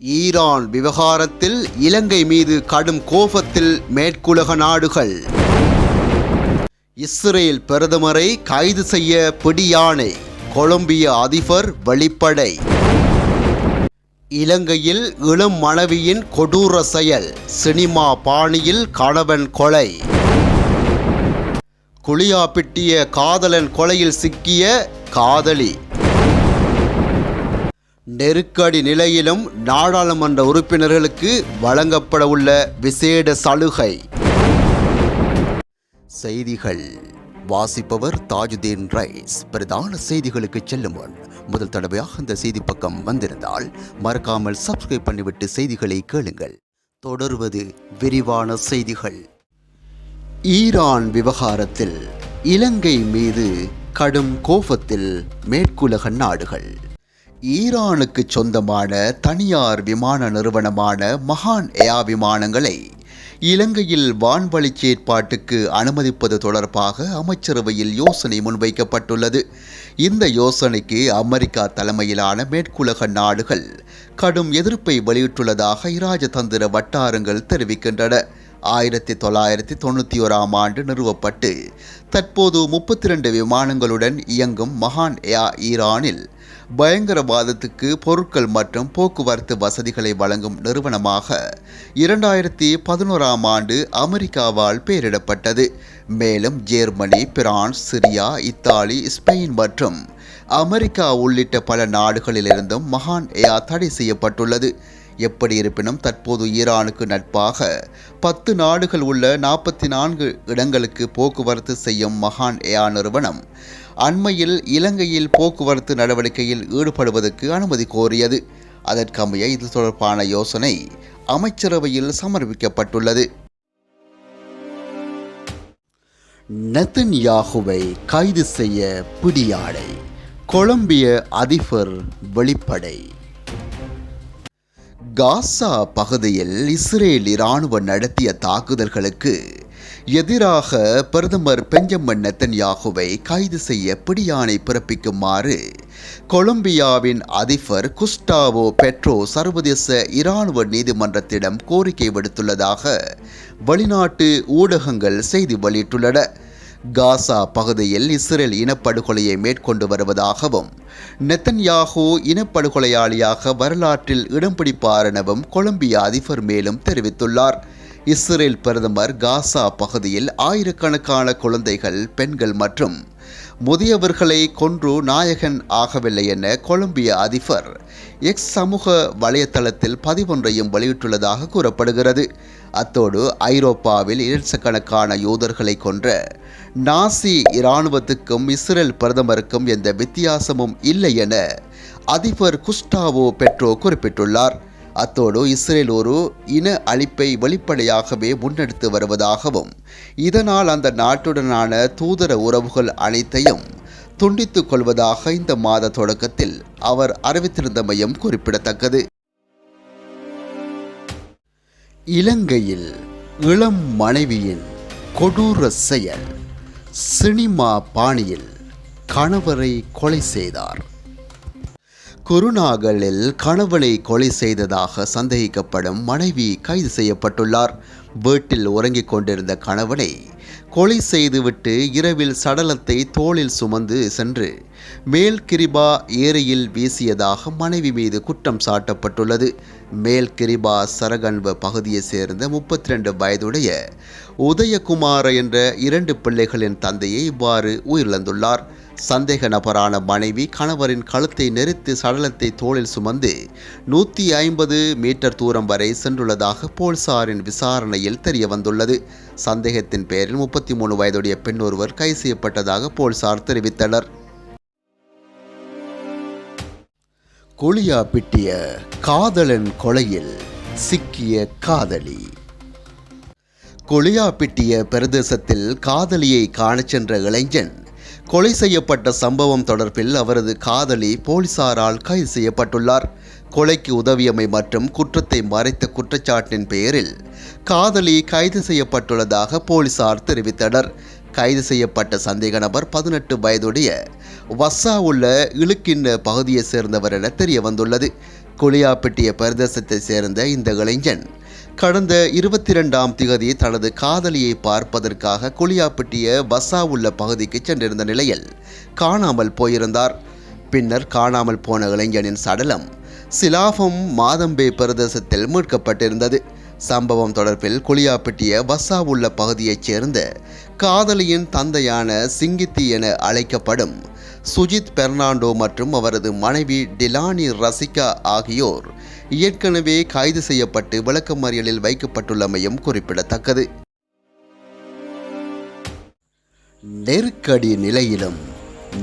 Iran விவகாரத்தில் இலங்கை மீது கடும் கோபத்தில் மேற்குலக நாடுகள். இஸ்ரேல் பிரதமரை கைது செய்ய பிடியானை கொலம்பிய அதிபர் வெளிப்படை. இலங்கையில் இளம் மனைவியின் கொடூர செயல் சினிமா பாணியில் கணவன் கொலை. குளியாப்பிட்டிய காதலன் கொலையில் சிக்கிய காதலி. நெருக்கடி நிலையிலும் நாடாளுமன்ற உறுப்பினர்களுக்கு வழங்கப்பட உள்ள விசேட சலுகை. செய்திகள். வாசிப்பவர் தாஜுதீன் ரைஸ். பிரதான செய்திகளுக்கு செல்லும் முன் முதல் தடவையாக இந்த செய்தி பக்கம் வந்திருந்தால் மறக்காமல் சப்ஸ்கிரைப் பண்ணிவிட்டு செய்திகளை கேளுங்கள். தொடர்வது விரிவான செய்திகள். ஈரான் விவகாரத்தில் இலங்கை மீது கடும் கோபத்தில் மேற்குலக நாடுகள். ஈரானுக்கு சொந்தமான தனியார் விமான நிறுவனமான மகான் ஏயா விமானங்களை இலங்கையில் வான்வழி செயற்பாட்டுக்கு அனுமதிப்பது தொடர்பாக அமைச்சரவையில் யோசனை முன்வைக்கப்பட்டுள்ளது. இந்த யோசனைக்கு அமெரிக்கா தலைமையிலான மேற்குலக நாடுகள் கடும் எதிர்ப்பை வெளியிட்டுள்ளதாக இராஜதந்திர வட்டாரங்கள் தெரிவிக்கின்றன. ஆயிரத்தி தொள்ளாயிரத்தி தொண்ணூற்றி ஓராம் ஆண்டு நிறுவப்பட்டு தற்போது முப்பத்தி ரெண்டு விமானங்களுடன் இயங்கும் மகான் ஏயா ஈரானில் பயங்கரவாதத்துக்கு பொருட்கள் மற்றும் போக்குவரத்து வசதிகளை வழங்கும் நிறுவனமாக இரண்டாயிரத்தி பதினோராம் ஆண்டு அமெரிக்காவால் பெயரிடப்பட்டது. மேலும் Germany France Syria Italy Spain மற்றும் அமெரிக்கா உள்ளிட்ட பல நாடுகளிலிருந்தும் மகான் ஏயா தடை செய்யப்பட்டுள்ளது. எப்படி இருப்பினும் தற்போது ஈரானுக்கு நட்பாக பத்து நாடுகள் உள்ள நாற்பத்தி நான்கு இடங்களுக்கு போக்குவரத்து செய்யும் மகான் ஏயா நிறுவனம் அண்மையில் இலங்கையில் போக்குவரத்து நடவடிக்கையில் ஈடுபடுவதற்கு அனுமதி கோரியது. அதற்கமைய இது தொடர்பான யோசனை அமைச்சரவையில் சமர்ப்பிக்கப்பட்டுள்ளது. நெத்தன்யாகுவை கைது செய்ய பிடியாடை. கொலம்பிய அதிபர் வெளிப்படை. காசா பகுதியில் இஸ்ரேல் இராணுவ நடத்திய தாக்குதல்களுக்கு எதிராக பிரதமர் பெஞ்சமின் நெத்தன்யாகுவை கைது செய்ய பிடியானை பிறப்பிக்குமாறு கொலம்பியாவின் அதிபர் குஸ்டாவோ பெட்ரோ சர்வதேச இராணுவ நீதிமன்றத்திடம் கோரிக்கை விடுத்துள்ளதாக வெளிநாட்டு ஊடகங்கள் செய்தி வெளியிட்டுள்ளன. காசா பகுதியில் இஸ்ரேல் இனப்படுகொலையை மேற்கொண்டு வருவதாகவும் நெத்தன்யாகு இனப்படுகொலையாளியாக வரலாற்றில் இடம் பிடிப்பார் எனவும் கொலம்பியா அதிபர் மேலும் தெரிவித்துள்ளார். இஸ்ரேல் பிரதமர் காசா பகுதியில் ஆயிரக்கணக்கான குழந்தைகள் பெண்கள் மற்றும் முதியவர்களை கொன்று நாயகன் ஆகவில்லை என கொலம்பிய அதிபர் எக்ஸ் சமூக வலைத்தளத்தில் பதிவொன்றையும் வெளியிட்டுள்ளதாக கூறப்படுகிறது. அத்தோடு ஐரோப்பாவில் இலட்சக்கணக்கான யூதர்களை கொன்ற நாசி இராணுவத்துக்கும் இஸ்ரேல் பிரதமருக்கும் எந்த வித்தியாசமும் இல்லை என அதிபர் குஸ்டாவோ பெட்ரோ குறிப்பிட்டுள்ளார். அத்தோடு இஸ்ரேல் ஒரு இன அழிப்பை வெளிப்படையாகவே முன்னெடுத்து வருவதாகவும் இதனால் அந்த நாட்டுடனான தூதர உறவுகள் அனைத்தையும் துண்டித்துக் கொள்வதாக இந்த மாத தொடக்கத்தில் அவர் அறிவித்திருந்தமையும் குறிப்பிடத்தக்கது. இலங்கையில் இளம் மனைவியின் கொடூர செயல் சினிமா பாணியில் கணவரை கொலை செய்தார். குருநாகலில் கணவனை கொலை செய்ததாக சந்தேகிக்கப்படும் மனைவி கைது செய்யப்பட்டுள்ளார். வீட்டில் உறங்கிக் கொண்டிருந்த கணவனை கொலை செய்துவிட்டு இரவில் சடலத்தை தோளில் சுமந்து சென்று மேல் கிரிபா ஏரியில் வீசியதாக மனைவி மீது குற்றம் சாட்டப்பட்டுள்ளது. மேல் கிரிபா சரகன்வ பகுதியைச் சேர்ந்த முப்பத்தி ரெண்டு வயதுடைய உதயகுமார என்ற இரண்டு பிள்ளைகளின் தந்தையை இவ்வாறு உயிரிழந்துள்ளார். சந்தேக நபரான மனைவி கணவரின் கழுத்தை நெரித்து சடலத்தை தோளில் சுமந்து நூற்றி ஐம்பது மீட்டர் தூரம் வரை சென்றுள்ளதாக போலீசாரின் விசாரணையில் தெரியவந்துள்ளது சந்தேகத்தின் பேரில் முப்பத்தி மூணு வயதுடைய பெண் ஒருவர் கைது செய்யப்பட்டதாக போலீசார் தெரிவித்தனர். குளியாப்பிட்டிய காதலன் கொலையில் சிக்கிய காதலி. குளியாப்பிட்டிய பிரதேசத்தில் காதலியை காணச் சென்ற இளைஞன் கொலை செய்யப்பட்ட சம்பவம் தொடர்பில் அவரது காதலி போலீசாரால் கைது செய்யப்பட்டுள்ளார். கொலைக்கு உதவியமை மற்றும் குற்றத்தை மறைத்த குற்றச்சாட்டின் பெயரில் காதலி கைது செய்யப்பட்டுள்ளதாக போலீசார் தெரிவித்தனர். கைது செய்யப்பட்ட சந்தேக நபர் பதினெட்டு வயதுடைய வஸ்ஸா உள்ள இழுக்கின்ற பகுதியைச் சேர்ந்தவர் என தெரிய வந்துள்ளது குளியாப்பட்டிய பிரதேசத்தைச் சேர்ந்த இந்த இளைஞன் கடந்த இருபத்தி ரெண்டாம் திகதி தனது காதலியை பார்ப்பதற்காக குளியாப்பட்டிய வஸ்ஸா உள்ள பகுதிக்கு சென்றிருந்த நிலையில் காணாமல் போயிருந்தார். பின்னர் காணாமல் போன இளைஞனின் சடலம் சிலாபம் மாதம்பே பிரதேசத்தில் மீட்கப்பட்டிருந்தது. சம்பவம் தொடர்பில் குளியாப்பட்டிய வஸ்ஸா உள்ள பகுதியைச் சேர்ந்த காதலியின் தந்தையான சிங்கித்தி என அழைக்கப்படும் சுஜித் பெர்னாண்டோ மற்றும் அவரது மனைவி டிலானி ரசிகா ஆகியோர் ஏற்கனவே கைது செய்யப்பட்டு விளக்கமறியலில் வைக்கப்பட்டுள்ளமையும் குறிப்பிடத்தக்கது. நெருக்கடி நிலையிலும்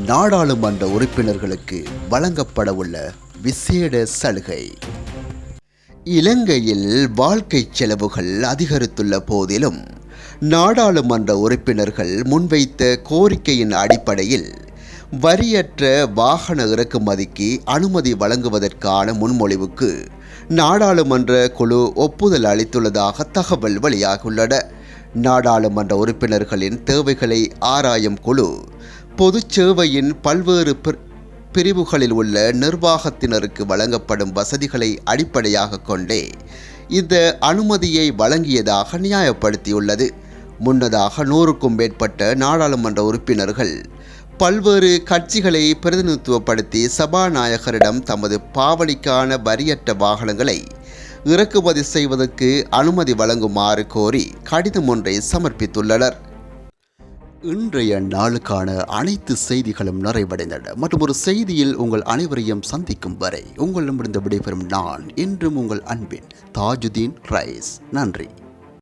நாடாளுமன்ற உறுப்பினர்களுக்கு வழங்கப்படவுள்ள விசேட சலுகை. இலங்கையில் வாழ்க்கை செலவுகள் அதிகரித்துள்ள போதிலும் நாடாளுமன்ற உறுப்பினர்கள் முன்வைத்த கோரிக்கையின் அடிப்படையில் வரியற்ற வாகன இறக்குமதிக்கு அனுமதி வழங்குவதற்கான முன்மொழிவுக்கு நாடாளுமன்ற குழு ஒப்புதல் அளித்துள்ளதாக தகவல் வெளியாகியுள்ளன. நாடாளுமன்ற உறுப்பினர்களின் தேவைகளை ஆராயும் குழு பொதுச் சேவையின் பல்வேறு பிரிவுகளில் உள்ள நிர்வாகத்தினருக்கு வழங்கப்படும் வசதிகளை அடிப்படையாக கொண்டே இந்த அனுமதியை வழங்கியதாக நியாயப்படுத்தியுள்ளது. முன்னதாக நூறுக்கும் மேற்பட்ட நாடாளுமன்ற உறுப்பினர்கள் பல்வேறு கட்சிகளை பிரதிநிதித்துவப்படுத்தி சபாநாயகரிடம் தமது பாவனைக்கான வரியற்ற வாகனங்களை இறக்குமதி செய்வதற்கு அனுமதி வழங்குமாறு கோரி கடிதம் ஒன்றை சமர்ப்பித்துள்ளனர். இன்றைய நாளுக்கான அனைத்து செய்திகளும் நிறைவடைந்தன. மற்றும் ஒரு செய்தியில் உங்கள் அனைவரையும் சந்திக்கும் வரை உங்களிடமிருந்து விடைபெறும் நான் என்றும் உங்கள் அன்பின் தாஜுதீன் ரைஸ். நன்றி.